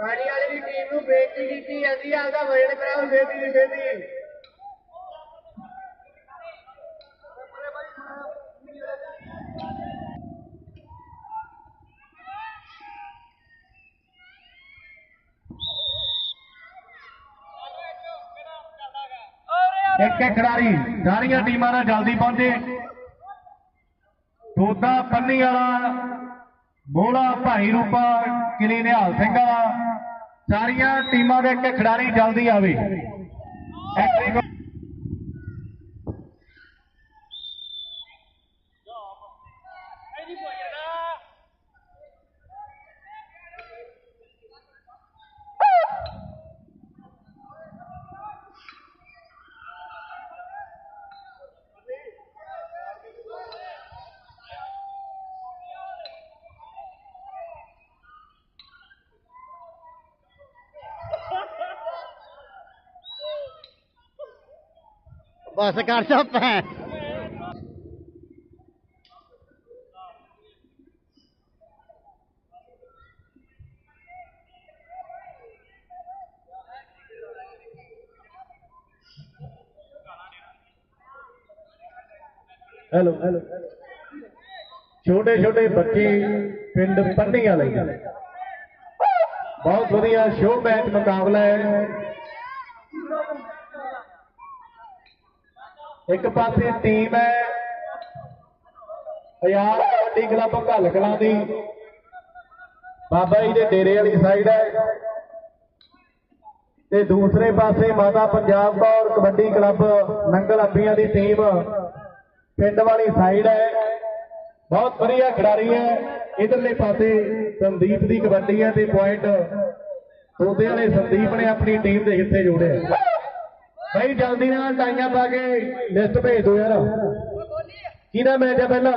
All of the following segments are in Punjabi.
ਰਾਣੀ ਵਾਲੀ ਦੀ ਟੀਮ ਨੂੰ ਬੇਨਤੀ ਕੀਤੀ ਜਾਂਦੀ ਹੈ ਆਪਦਾ ਵਜਨ ਕਰਾਓ ਛੇਤੀ ਛੇਤੀ। ਇੱਕ ਇੱਕ ਖਿਡਾਰੀ, ਸਾਰੀਆਂ ਟੀਮਾਂ ਨਾਲ ਜਲਦੀ ਪਹੁੰਚੇ। ਦੋਦਾ ਪੰਨੀ ਵਾਲਾ ਬੋਲਾ ਭਾਈ ਰੂਪਾ, ਕਿਲੀ ਨਿਹਾਲ ਸਿੰਘ ਵਾਲਾ। ਸਾਰੀਆਂ ਟੀਮਾਂ ਦੇ ਇੱਕ ਖਿਡਾਰੀ ਜਲਦੀ ਆਵੇ। ਬਸ ਕਰ ਚੁੱਪ ਹੈ ਹੈਲੋ ਹੈਲੋ ਛੋਟੇ ਛੋਟੇ ਬੱਚੇ ਪਿੰਡ ਪੰਨੀ ਲਈ। ਬਹੁਤ ਵਧੀਆ ਸ਼ੋਅ ਮੈਚ ਮੁਕਾਬਲਾ ਹੈ। ਇੱਕ ਪਾਸੇ ਟੀਮ ਹੈ। ਹਜ਼ਾਰ ਕਬੱਡੀ ਕਲੱਬ ਘੱਲ ਕਲਾਂ ਦੀ। ਬਾਬਾ ਜੀ ਦੇ ਡੇਰੇ ਵਾਲੀ ਸਾਈਡ ਹੈ। ਤੇ ਦੂਸਰੇ ਪਾਸੇ ਮਾਤਾ ਪੰਜਾਬ ਕੌਰ ਕਬੱਡੀ ਕਲੱਬ ਨੰਗਲ ਅੱਬੀਆਂ ਦੀ ਟੀਮ ਪਿੰਡ ਵਾਲੀ ਸਾਈਡ ਹੈ। ਬਹੁਤ ਵਧੀਆ ਖਿਡਾਰੀ ਹੈ। ਇਧਰਲੇ ਪਾਸੇ ਸੰਦੀਪ ਦੀ ਕਬੱਡੀ ਹੈ ਤੇ ਪੁਆਇੰਟ ਤੋਦੇ ਵਾਲੇ ਸੰਦੀਪ ਨੇ ਆਪਣੀ ਟੀਮ ਦੇ ਹਿੱਸੇ ਜੋੜਿਆ ਭਾਈ ਜਲਦੀ ਨਾਲ ਟਾਈਆਂ ਪਾ ਕੇ ਲਿਸਟ ਭੇਜ ਦਿਓ ਯਾਰ। ਕਿਹਦਾ ਮੈਚ ਹੈ ਪਹਿਲਾ?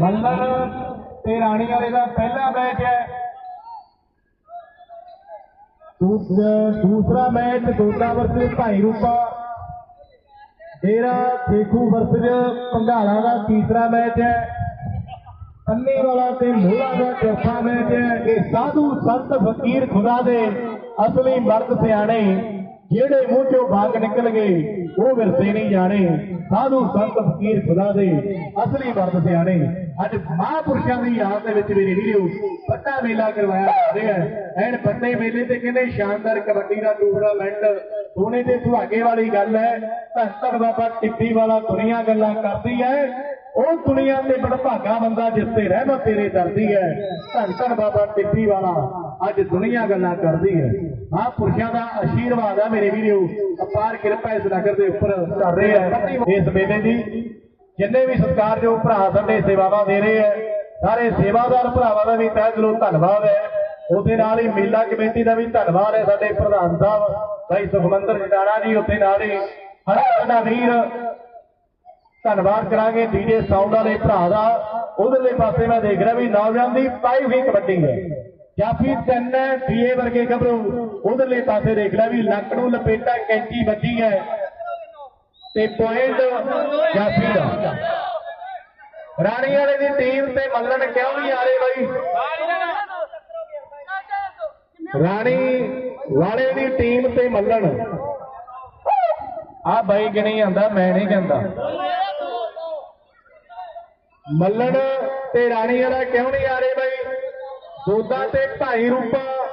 ਮੱਲਣ ਤੇ ਰਾਣੀ ਵਾਲੇ ਦਾ ਪਹਿਲਾ ਮੈਚ ਹੈ। ਦੂਸਰਾ ਮੈਚ ਦੋਦਾ ਵਰਸਸ ਭਾਈ ਰੂਪਾ ਡੇਰਾ ਸੇਖੂ ਵਰਸਸ ਪੰਘਾਲਾ ਦਾ ਤੀਸਰਾ ਮੈਚ ਹੈ। ਅੰਨੀ ਵਾਲਾ ਤੇ ਮੋਲਾ ਦਾ ਚੌਥਾ ਮੈਚ ਹੈ। ਇਹ ਸਾਧੂ ਸੰਤ ਫਕੀਰ ਖੁਦਾ ਦੇ ਅਸਲੀ ਮਰਦ ਸਿਆਣੇ, ਜਿਹੜੇ ਮੂੰਹ ਚੋਂ ਬਾਗ ਨਿਕਲ ਗਏ ਉਹ ਵਿਰਸੇ ਨਹੀਂ ਜਾਣੇ। ਸਾਧੂ ਸੰਤ ਫਕੀਰ ਖੁਦਾ ਦੇ ਅਸਲੀ ਮਰਦ ਸਿਆਣੇ। ਅੱਜ ਮਹਾਂਪੁਰਸ਼ਾਂ ਦੀ ਯਾਦ ਦੇ ਵਿੱਚ ਮੇਰੇ ਵੀਰੋ ਪੱਟਾ ਮੇਲਾ ਕਰਵਾਇਆ ਜਾ ਰਿਹਾ ਹੈ। ਐਨ ਪੱਟੇ ਮੇਲੇ ਤੇ ਕਹਿੰਦੇ ਸ਼ਾਨਦਾਰ ਕਬੱਡੀ ਦਾ ਟੂਰਨਾਮੈਂਟ ਸੋਨੇ ਤੇ ਸੁਹਾਗੇ ਵਾਲੀ ਗੱਲ ਹੈ ਧੰਨ ਧੰਨ ਬਾਬਾ ਟਿੱਪੀ ਵਾਲਾ ਦੁਨੀਆ ਗੱਲਾਂ ਕਰਦੀ ਹੈ। ਉਹ ਦੁਨੀਆ ਤੇ ਬੜਭਾਗਾ ਬੰਦਾ ਜਿਸ ਤੇ ਰਹਿਮਤ ਤੇਰੇ ਕਰਦੀ ਹੈ। ਧੰਨ ਬਾਬਾ ਟਿੱਪੀ ਵਾਲਾ ਅੱਜ ਦੁਨੀਆ ਗੱਲਾਂ ਕਰਦੀ ਹੈ। ਆਹ ਪੁਰਸ਼ਾਂ ਦਾ ਆਸ਼ੀਰਵਾਦ ਹੈ ਮੇਰੇ ਵੀਰੋ, ਅਪਾਰ ਕਿਰਪਾ ਇਸ ਨਗਰ ਦੇ ਉੱਪਰ ਕਰ ਰਹੇ ਹੈ ਇਸ ਮੇਲੇ ਦੀ ਜਿੰਨੇ ਵੀ ਸਤਿਕਾਰਯੋਗ ਭਰਾ ਸਾਡੇ ਸੇਵਾਵਾਂ ਦੇ ਰਹੇ ਹੈ ਸਾਰੇ ਸੇਵਾਦਾਰ ਭਰਾਵਾਂ ਦਾ ਵੀ ਤਹਿ ਦਿਲੋਂ ਧੰਨਵਾਦ ਹੈ। ਉਹਦੇ ਨਾਲ ਹੀ ਮੇਲਾ ਕਮੇਟੀ ਦਾ ਵੀ ਧੰਨਵਾਦ ਹੈ ਸਾਡੇ ਪ੍ਰਧਾਨ ਸਾਹਿਬ। ਭਾਈ ਸੁਖਮੰਦਰ ਜਟਾਣਾ ਜੀ ਉੱਥੇ ਨਾਲ ਹੀ ਹਰ ਸਾਡਾ ਵੀਰ ਧੰਨਵਾਦ ਕਰਾਂਗੇ ਡੀਜੇ ਸਾਊਂਡ ਵਾਲੇ ਭਰਾ ਦਾ। ਉਧਰਲੇ ਪਾਸੇ ਮੈਂ ਦੇਖ ਰਿਹਾ ਵੀ ਨੌਜਵਾਨ ਦੀ ਪਾਈ ਹੋਈ ਕਬੱਡੀ ਹੈ। ਜਾਫੀ ਤਿੰਨ ਬੀਏ ਵਰਗੇ ਗੱਭਰੂ। ਉਧਰਲੇ ਪਾਸੇ ਦੇਖ ਲਿਆ ਵੀ ਲੱਕ ਨੂੰ ਲਪੇਟਾ ਕੈਂਚੀ ਵੱਜੀ ਹੈ। ਤੇ ਪੁਆਇੰਟ ਜਾਫੀ ਦਾ। ਰਾਣੀ ਵਾਲੇ ਦੀ ਟੀਮ ਤੇ ਮੱਲਣ ਕਿਉਂ ਨਹੀਂ ਆ ਰਹੇ ਬਾਈ? ਰਾਣੀ ਵਾਲੇ ਦੀ ਟੀਮ ਤੇ ਮੱਲਣ। ਆ ਬਾਈ ਗਿਣੀ ਜਾਂਦਾ ਮੈਂ ਨਹੀਂ ਕਹਿੰਦਾ। ਮੱਲਣ ਤੇ ਰਾਣੀ ਵਾਲਾ ਕਿਉਂ ਨਹੀਂ ਆ ਰਹੇ ਬਾਈ? ਦੋਦਾ ਤੇ ਭਾਈ ਰੂਪਾ।